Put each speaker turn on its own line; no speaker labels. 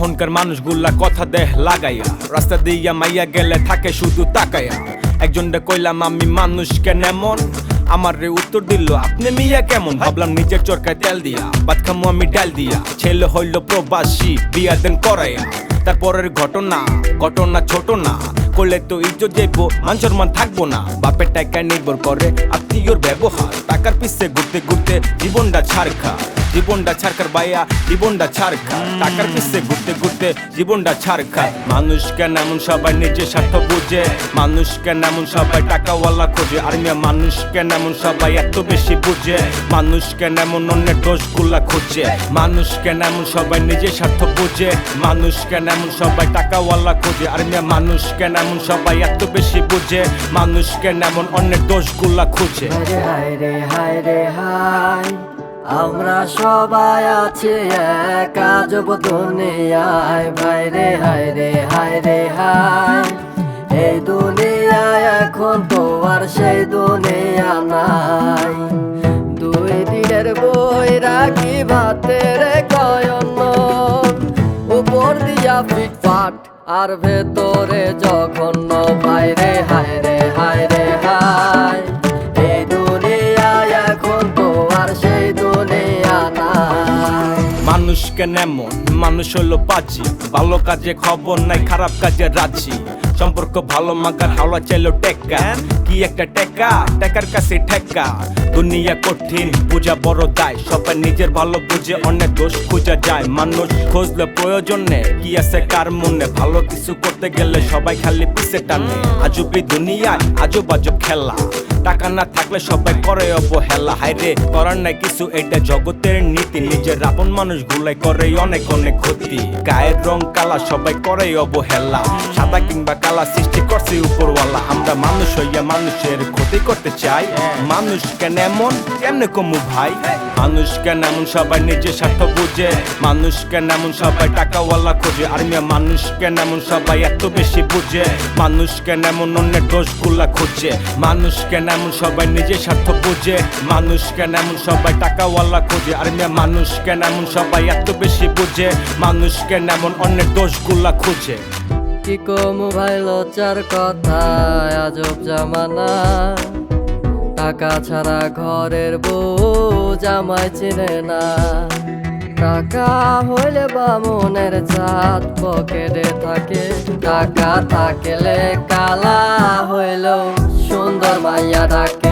এখনকার মানুষগুলা কথা দেহ লাগাইয়া। রাস্তা দিয়া মাইয়া গেলে থাকে শুধু তাকাইয়া। একজনটা কইলাম, আমি মানুষ কেন এমন আমার রে উত্তর দিল, আপনি মিয়া কেমন? ভাবলাম, নিজের চরকায় তেল দিয়া বাদ খামু আমি ডাল দিয়া। ছেলে হইল প্রবাসী, বিয়া দেন করাইয়া। তারপরের ঘটনা ঘটনা ছোট না। করলে তো ইজ্জত যাইবো, মান সম্মান থাকব না। বাপের টাকায় নির্ভর করে আত্মীয়র ব্যবহার। টাকার পিছে ঘুরতে ঘুরতে জীবনটা ছাড়খা। জীবনটা ছাড়কার বাইয়া, জীবনটা ছাড়খা টাকার পিছে ঘুরতে ঘুরতে জীবনটা ছাড়খা মানুষ কেন এমন সবাই নিজের স্বার্থ বুঝে? মানুষ কেন এমন সবাই টাকাওয়ালা খোঁজে? আর মানুষ কেন এমন সবাই এত বেশি বুঝে? মানুষ কেন এমন অন্যের দোষগুলা খুঁজে? মানুষ কেন এমন সবাই নিজের স্বার্থ বুঝে? মানুষ কেন এমন সবাই টাকাওয়ালা খোঁজে? আর মানুষ কেন এমন সবাই এত বেশি বুঝে? মানুষ কেন এমন অন্যের দোষগুলা খুঁজে?
হায় রে হায় রে, হায়। আমরা সবাই আছি এক দুনিয়ায়। ভাই রে, হায় রে হায় রে, হায়। এই দুনিয়ায় এখন তো আর সেই দুনিয়া নাই। দুই দিনের বই রাখি ভাতের কয়ন উপর দিয়া ফিটফাট আর ভেতরে জঘন্য। বাইরে রে, হায় রে, হায়
কেন এমন মানুষ হলো পাচি ভালো কাজে খবর নাই, খারাপ কাজে রাজি। সম্পর্ক ভালো, মাগার হাওলা চাইলো টেক্কা কি একটা টেকা? টেকার কাছে ঠেকা। দুনিয়া কঠিন বুঝা বড় দায়। সবাই নিজের ভালো বুঝে অনেক দোষ খুঁজা যায়। মানুষ খুঁজলে প্রয়োজন কি আছে কার মনে? ভালো কিছু করতে গেলে সবাই খালি পিছে টানে। আজবই দুনিয়ায়? আজব আজব খেলা। টাকা না থাকলে সবাই করে অবহেলা। হাইরে করার নাই কিছু, এটা জগতের নীতি। নিজের আপন মানুষ গুলাই করে অনেক অনেক ক্ষতি। গায়ের রং কালা, সবাই করে অবহেলা। সাদা কিংবা কালা সৃষ্টি করছে উপরওয়ালা। আমরা মানুষ হইয়া মানুষের ক্ষতি করতে চাই। মানুষ কেন এমন? কেমনে কমু ভাই? মানুষ কেন এমন? সবাই নিজের স্বার্থ বুঝে। মানুষ কেন এমন? সবাই টাকাওয়ালা খোঁজে। আর মিয়া, মানুষ কেন এমন? সবাই এত বেশি বুঝে। মানুষ কেন এমন? অন্যের দোষগুলা খুঁজে। মানুষ কেন এমন সবাই নিজের স্বার্থ বুঝে। মানুষ কেন এমন সবাই টাকাওয়ালা খোঁজে? আর মেয়ে মানুষ কেন এমন সবাই এত বেশি বুঝে? মানুষ কেন এমন অন্যের দোষগুলা খুঁজে?
কি কমু ভাই লজ্জার কথা, আজব জামানা। টাকা ছাড়া ঘরের বউ জামাই চিনে না। টাকা হইলে বামনের চাঁদ পকেটে থাকে। টাকা থাকলে কালা হইলেও সুন্দর